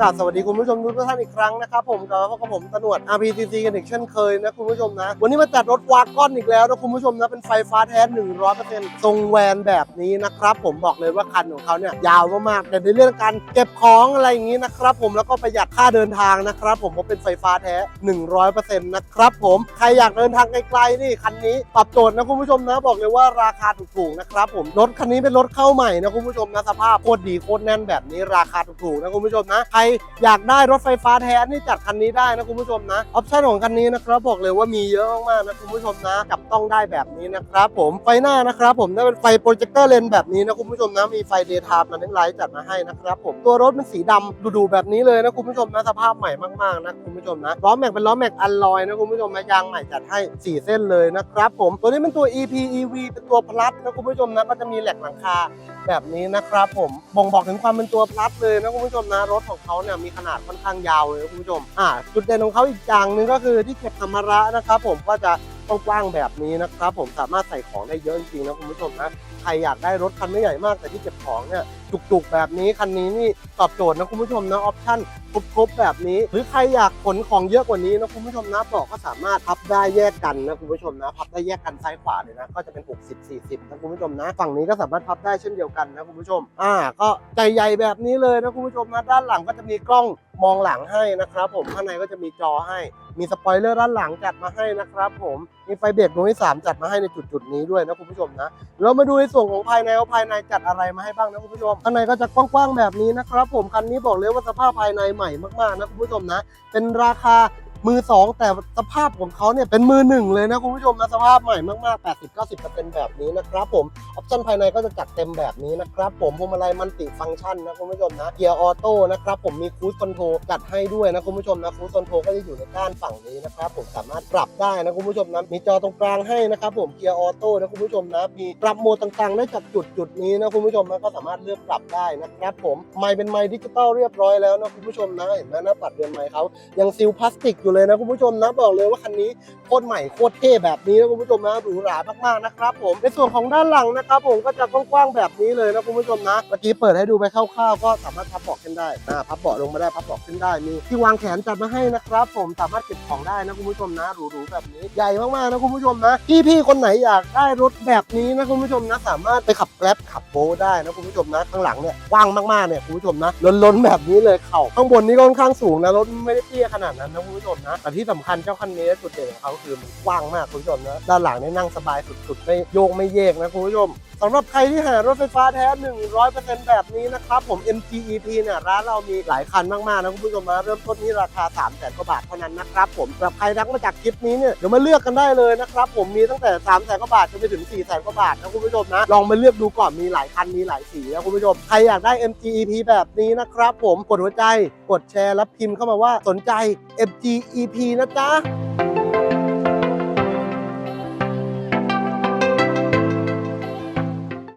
กราบสวัสดีคุณผู้ชมทุกท่านอีกครั้งนะครับผมกับพบกับผมตนวด RPCC กันอีกเช่นเคยนะคุณผู้ชมนะ วันนี้มาจัดรถวากอนอีกแล้วนะคุณผู้ชมนะ เป็นไฟฟ้าแท้ 100%ทรงแวนแบบนี้นะครับ ผมบอกเลยว่าคันของเขาเนี่ยยาวมากๆแต่ในเรื่องการเก็บของอะไรอย่างนี้นะครับผมแล้วก็ประหยัดค่าเดินทางนะครับผมเพราะเป็นไฟฟ้าแท้ 100%นะครับผมใครอยากเดินทางไกลๆนี่คันนี้ตอบโจทย์นะคุณผู้ชมนะบอกเลยว่าราคาถูกๆนะครับผมรถคันนี้เป็นรถเข้าใหม่นะคุณผู้ชมนะสภาพโคตรดีโคตรแน่นแบบนี้ราคาถูกๆนะคุณผู้ชมนะใครอยากได้รถไฟฟ้าแท้นี่จัดคันนี้ได้นะคุณผู้ชมนะออปชั่นของคันนี้นะครับบอกเลยว่ามีเยอะมากๆนะคุณผู้ชมนะจับต้องได้แบบนี้นะครับผมไฟหน้านะครับผมได้เป็นไฟโปรเจคเตอร์เลนแบบนี้นะคุณผู้ชมนะมีไฟเดย์ไทม์มาทั้งไลท์จัดมาให้นะครับผมตัวรถเป็นสีดำดูๆแบบนี้เลยนะคุณผู้ชมนะสภาพใหม่มากๆนะคุณผู้ชมนะล้อแม็กเป็นล้อแม็กอัลลอยนะคุณผู้ชมนะยางใหม่จัดให้สี่เส้นเลยนะครับผมตัวนี้เป็นตัว EP EV เป็นตัวพลัสนะคุณผู้ชมนะก็จะมีแหลกหลังคา แบบนี้นะครับผมบ่งบอกถึงความเป็นตัวพลัสเลยนะคุณผู้ชมนะรถของเขาเนี่ยมีขนาดค่อนข้างยาวเลยคุณผู้ชมอ่าจุดเด่นของเขาอีกอย่างหนึ่งก็คือที่เก็บสัมภาระนะครับผมก็จะ กว้างๆแบบนี้นะครับ ผมสามารถใส่ของได้เยอะจริงๆนะคุณผู้ชมนะใครอยากได้รถคันไม่ใหญ่มากแต่ที่เก็บของเนี่ยจุกๆแบบนี้คันนี้นี่ตอบโจทย์นะคุณผู้ชมนะออปชั่นครบๆแบบนี้ หรือใครอยากขนของเยอะกว่านี้นะคุณผู้ชมนะบอกก็สามารถพับได้แยกกันนะคุณผู้ชมนะพับได้แยกกันซ้ายขวาเลยนะก็จะเป็น 60 40นะคุณผู้ชมนะ ฝั่งนี้ก็สามารถพับได้เช่นเดียวกันนะคุณผู้ชม อ่า ก็ใจใหญ่แบบนี้เลยนะคุณผู้ชมนะด้านหลังก็จะมีกล้อง มองหลังให้นะครับ ผมข้างในก็จะมีจอให้ มีสปอยเลอร์ด้านหลังจัดมาให้นะครับผมมีไฟเบรกดวงที่สามจัดมาให้ในจุดๆนี้ด้วยนะคุณผู้ชมนะเรามาดูในส่วนของภายในว่าภายในจัดอะไรมาให้บ้างนะคุณผู้ชมข้างในก็จะกว้างๆแบบนี้นะครับ ผมคันนี้บอกเลยว่าสภาพภายในใหม่มากๆนะคุณผู้ชมนะ เป็นราคามือสองแต่สภาพของเขาเนี่ยเป็นมือหนึ่งเลยนะคุณผู้ชมนะสภาพใหม่มากๆ 80-90%แบบนี้นะครับผม ออปชั่นภายในก็จะจัดเต็มแบบนี้นะครับผมพวงมาลัยมันติฟังก์ชันนะคุณผู้ชมนะเกียร์ออโต้นะครับผมมีครู e คอนโทรจัดให้ด้วยนะคุณผู้ชมนะครู e คอนโทรก็จะอยู่ในด้านฝั่งนี้นะครับผมสามารถปรับได้นะคุณผู้ชมนะมีจอตรงกลางให้นะครับผมเกียร์ออโต้นะคุณผู้ชมนะมีปรับโหมดต่างๆได้จากจุดจุดนี้นะคุณผู้ชมนะก็สามารถเลือกปรับได้นะครับผมไมค์เป็นไมค์ดิจิตอลเรียบร้อยแล้วนะคุณผู้ชมนะเห็นไหมหน้าปัดเรือนไมค์เขายังซีลพลาสติกอยู่เลยนะคุณผู้ชมนะบอกเลยว่าคันนี้โคตรใหม่โคตรเท่แบบนี้นะคุณผู้ชมนะหรูหรามากๆนะครับผมในส่วนของด้านหลังนะครับผมก็จะกว้างๆแบบนี้เลยนะคุณผู้ชมนะ เมื่อกี้เปิดให้ดูไปคร่าวๆก็สามารถพับเบาะขึ้นได้อ่าพับเบาะลงมาได้พับเบาะขึ้นได้มีที่วางแขนจัดมาให้นะครับ ผมสามารถเก็บของได้นะคุณผู้ชมนะหรูๆแบบนี้ใหญ่มากๆนะคุณผู้ชมนะพี่ๆคนไหนอยากได้รถแบบนี้นะคุณผู้ชมนะสามารถไปขับแกร็บขับโบได้นะคุณผู้ชมนะข้างหลังเนี่ยกว้างมากๆเนี่ยคุณผู้ชมนะล้นๆแบบนี้เลยเข่าข้างบนนี่ก็ค่อนข้างสูงนะรถไม่ได้เตี้ยขนาดนั้นนะคุณผู้ชมนะแต่ที่สำคัญเจ้าคันนี้จุดเด่นของเขาคือมันกว้างมากคุณผู้ชมนะด้านหลังนี่นั่งสบายสุดๆไม่โยกไม่เยกนะคุณผู้ชมสำหรับใครที่หารถไฟฟ้าแท้ 100%แบบนี้นะครับ ผม MGEP เนี่ยร้านเรามีหลายคันมากๆนะคุณผู้ชมนะเริ่มต้นที่ราคา 3 0 0 0 0กว่าบาทเท่านั้นนะครับผมสำหรับใครรักมาจากคลิปนี้เนี่ยเดี๋ยวมาเลือกกันได้เลยนะครับผมมีตั้งแต่3 0 0 0 0กว่าบาทจนไปถึง4 0 0 0 0 0กว่าบาทนะคุณผู้ชมนะลองมาเลือกดูก่อนมีหลายคันมีหลายสีนะคุณผู้ชมใครอยากได้ MGEP แบบนี้นะครับผมกดหัวใจกดแชร์แล้วพิมพ์เข้ามาว่าสนใจ MGEP นะจ๊ะ